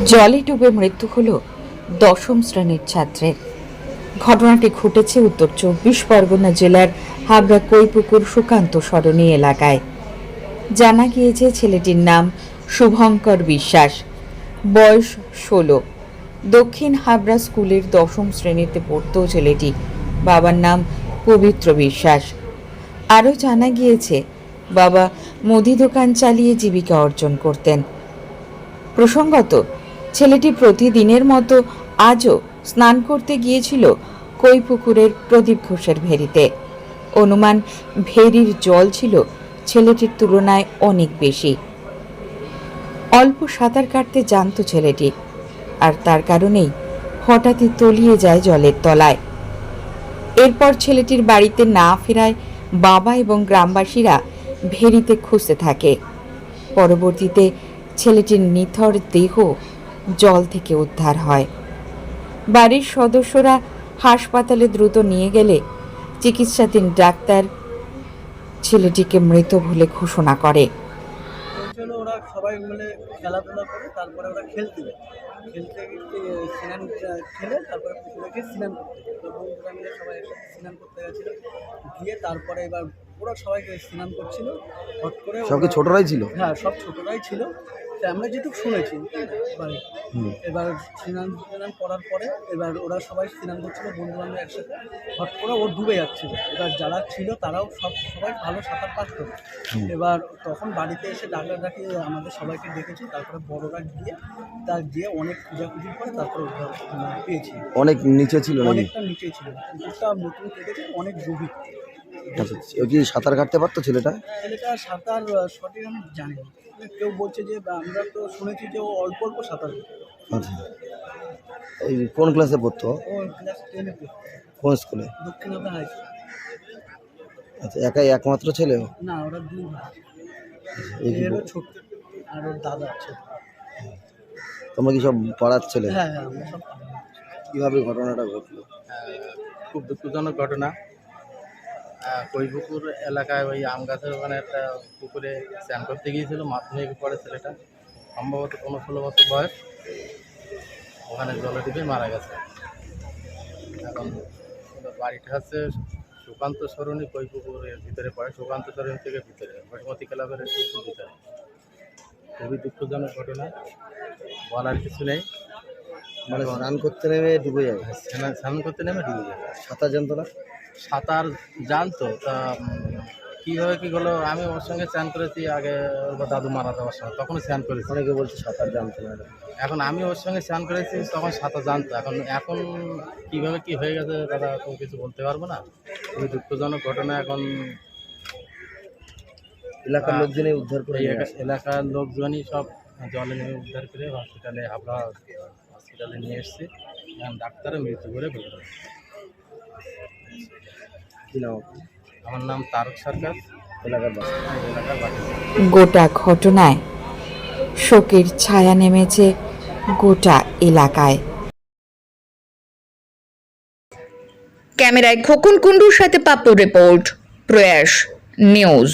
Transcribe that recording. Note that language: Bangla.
জলে ডুবে মৃত্যু হল দশম শ্রেণির ছাত্রের ঘটনাটি ঘটেছে উত্তর চব্বিশ পরগনা জেলার হাবড়া কৈপুকুর সুকান্ত সরণী এলাকায়। জানা গিয়েছে ছেলেটির নাম শুভঙ্কর বিশ্বাস। বয়স ষোলো। দক্ষিণ হাবড়া স্কুলের দশম শ্রেণীতে পড়তো ছেলেটি বাবার নাম পবিত্র বিশ্বাস। আরও জানা গিয়েছে, বাবা মুদি দোকান চালিয়ে জীবিকা অর্জন করতেন। প্রসঙ্গত ছেলেটি প্রতিদিনের মতো আজও স্নান করতে গিয়েছিল কৈপুকুরের প্রদীপ ঘোষের ভেরিতে। অনুমান, ভেরির জল ছিল ছেলেটির তুলনায় অনেক বেশি। অল্প সাঁতার কাটতে জানতো ছেলেটি, আর তার কারণেই হঠাৎই তলিয়ে যায় জলের তলায়। এরপর ছেলেটির বাড়িতে না ফেরায় বাবা এবং গ্রামবাসীরা ভেরিতে খুঁজতে থাকে। পরবর্তীতে ছেলেটির নিথর দেহ জল থেকে উদ্ধার হয়। বাড়ির সদস্যরা হাসপাতালে দ্রুত নিয়ে গেলে চিকিৎসাধীন ডাক্তার ছেলেটিকে মৃত বলে ঘোষণা করে। হচ্ছিল ওরা সবাই মিলে খেলাধুলা করে তারপরে ওরা খেলতে যায়। খেলতে গিয়ে স্নান খেলে তারপরে পুকুরে গিয়ে স্নান করতে বন্ধুরা মিলে সবাই একসাথে স্নান করতে গেছিল। গিয়ে তারপরে এবার ওরা সবাইকে স্নান করছিল। হট করে সব কি ছোটরাই ছিল? হ্যাঁ সব ছোটরাই ছিল। আমরা যেটুকু শুনেছি এবারে। এবার স্নান স্নান করার পরে এবার ওরা সবাই স্নান করছিল বন্ধু বান্ধব একসাথে। হট করে ও ডুবে যাচ্ছিল। এবার যারা ছিল তারাও সব সবাই ভালো সাঁতার পারতো। এবার তখন বাড়িতে এসে ডাক্তার ডাকি আমাদের সবাইকে ডেকেছি তারপরে বড়রা গিয়ে তার গিয়ে অনেক খোঁজাখুঁজি করে তারপরে উদ্ধার মানে পেয়েছি। অনেক নিচে ছিল অনেকটা নিচে ছিল। পুকুরটা নতুন কেটেছে অনেক গভীর। আচ্ছা ও কি সাঁতার কাটতে পারতো ছেলেটা? ছেলেটা সাঁতার সঠিক আমি জানি কেউ বলছে যে আমরা তো শুনেছি যে ও অল্প অল্প সাঁতার আচ্ছা। এই কোন ক্লাসে পড়তো? ও ক্লাস টেনে কোন স্কুলে দক্ষিণাতে হাই আচ্ছা একাই একমাত্র ছেলে ও? না ওরা দুই ভাই। এরও ছোট আর ওর দাদা আছে। তোমরা কি সব পাড়ার ছেলে? হ্যাঁ হ্যাঁ আমরা সব পাড়ার। কীভাবে ঘটনাটা ঘটলো? খুব দুঃখজনক ঘটনা। কৈপুকুর এলাকায় ওই আম গাছের ওখানে একটা পুকুরে স্নান করতে গিয়েছিল মাধ্যমিক পড়ে ছেলেটা। সম্ভবত কোনো ষোলো বছর বয়স। ওখানে জলে ডুবে মারা গেছে। এখন বাড়িটা হচ্ছে সুকান্ত সরণী কৈপুকুরের ভিতরে পড়ে। সুকান্ত সরণি থেকে ভিতরে বসমতি ক্লাবের একটু ভিতরে। খুবই দুঃখজনক ঘটনা। বলার কিছু নেই। মানে স্নান করতে নেমে ডুবে যাবে স্নান করতে নেমে ডুবে যাবে সাঁতার জানতো না? সাঁতার জানতো তা কীভাবে কী হলো? আমি ওর সঙ্গে স্নান করেছি আগে ওর দাদু মারা যাওয়ার সময় তখন স্নান করেছি। অনেকে বলছে সাঁতার জানতো না। এখন আমি ওর সঙ্গে স্নান করেছি তখন সাঁতার জানতো। এখন এখন কীভাবে কী হয়ে গেছে দাদা তো কিছু বলতে পারব না? খুবই দুঃখজনক ঘটনা এখন। এলাকার। লোকজনই উদ্ধার করে এলাকার লোকজনই সব জলে নেমে উদ্ধার করে হসপিটালে হাবড়া হসপিটালে নিয়ে এসছে। এখন ডাক্তারও মৃত্যু করে কি নাম আমার নাম তারক সরকার। এলাকার এলাকার বাড়ি গোটা ঘটনায় শোকের ছায়া নেমেছে গোটা এলাকায়। ক্যামেরায় খোকন কুন্ডুর সাথে পাপ্পু রিপোর্ট প্রয়াস নিউজ।